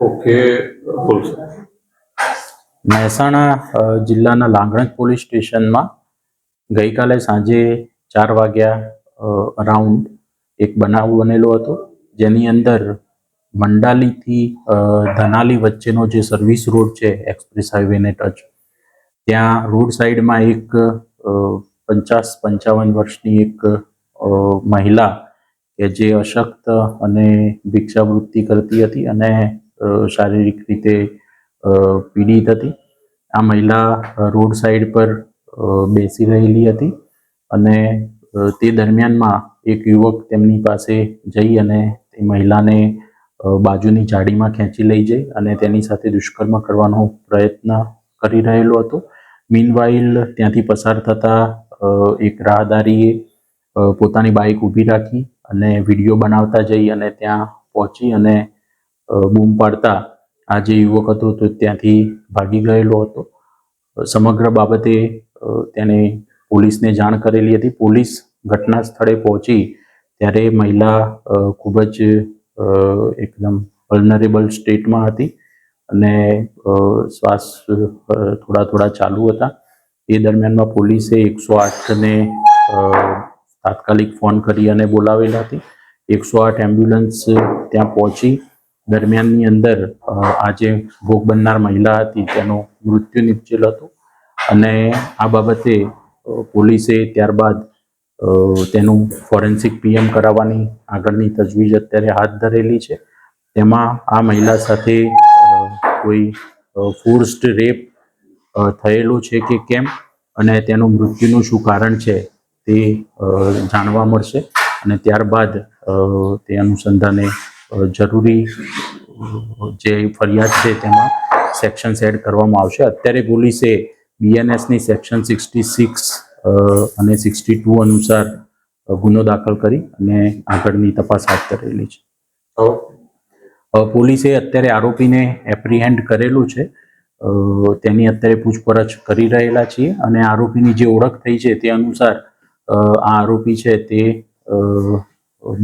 Okay બોલશો મહેસાણા જિલ્લાના Langhnaj police સ્ટેશનમાં ગઈકાલે સાંજે ચાર વાગ્યા અરાઉન્ડ એક બનાવ બનેલો હતો, જેની અંદર મંડાલીથી ધનાલી વચ્ચેનો જે સર્વિસ રોડ છે એક્સપ્રેસ હાઈવેને ટચ ત્યાં રોડ સાઈડમાં એક પચાસ પંચાવન વર્ષની એક મહિલા કે જે અશક્ત અને ભિક્ષાવૃત્તિ કરતી હતી અને શારીરિક રીતે પીડિત હતી. આ મહિલા રોડ સાઈડ પર બેસી રહેલી હતી અને તે દરમિયાનમાં એક યુવક તેમની પાસે જઈ અને તે મહિલાને બાજુની જાડીમાં ખેંચી લઈ જઈ અને તેની સાથે દુષ્કર્મ કરવાનો પ્રયત્ન કરી રહેલો હતો. મીનવાઇલ ત્યાંથી પસાર થતા એક રાહદારીએ પોતાની બાઇક ઊભી રાખી અને વીડિયો બનાવતા જઈ અને ત્યાં પહોંચી અને બૂમ પાડતા. આ જે યુવક હતો તો ત્યાંથી ભાગી ગયેલો હતો. સમગ્ર બાબતે તેને પોલીસને જાણ કરેલી હતી. પોલીસ ઘટના સ્થળે પહોંચી ત્યારે મહિલા ખૂબ જ એકદમ વલ્નરેબલ સ્ટેટમાં હતી અને શ્વાસ થોડા થોડા ચાલુ હતા. એ દરમિયાનમાં પોલીસે એકસો આઠને તાત્કાલિક ફોન કરી અને બોલાવેલા હતી. એકસો આઠ એમ્બ્યુલન્સ ત્યાં પહોંચી. દરમિયાનની અંદર આ જે ભોગ બનનાર મહિલા હતી, તેનું મૃત્યુ નિપજેલ હતું. અને આ બાબતે પોલીસે ત્યારબાદ તેનું ફોરેન્સિક પીએમ કરાવવાની આગળની તજવીજ અત્યારે હાથ ધરેલી છે. તેમાં આ મહિલા સાથે કોઈ ફોર્સ્ડ રેપ થયેલો છે કે કેમ? અને તેનું મૃત્યુનું શું કારણ છે? તે જાણવા મળશે અને ત્યારબાદ તે અનુસંધાને જરૂરી જે ફરિયાદ છે તેમાં સેક્શન એડ કરવામાં આવશે. અત્યારે પોલીસે બીએનએસની સેક્શન સિક્સટી સિક્સ અને સિક્સટી ટુ અનુસાર ગુનો દાખલ કરી અને આગળની તપાસ હાથ ધરેલી છે. પોલીસે અત્યારે આરોપીને એપ્રિહેન્ડ કરેલું છે. તેની અત્યારે પૂછપરછ કરી રહેલા છીએ અને આરોપીની જે ઓળખ થઈ છે તે અનુસાર આ આરોપી છે તે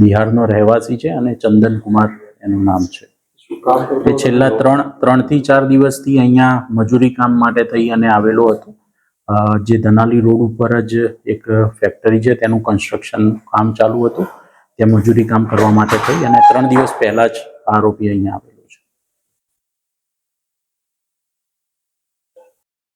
બિહારનો રહેવાસી છે અને ચંદન કુમાર એનું નામ છે. એ છેલ્લા ત્રણ ત્રણથી ચાર દિવસથી અહીંયા મજૂરી કામ માટે થઈ અને આવેલો હતો. જે ધનાલી રોડ ઉપર જ એક ફેક્ટરી છે તેનું કન્સ્ટ્રક્શન કામ ચાલુ હતું. ત્યાં મજૂરી કામ કરવા માટે થઈ અને ત્રણ દિવસ પહેલા જ આરોપી અહીંયા આવેલો.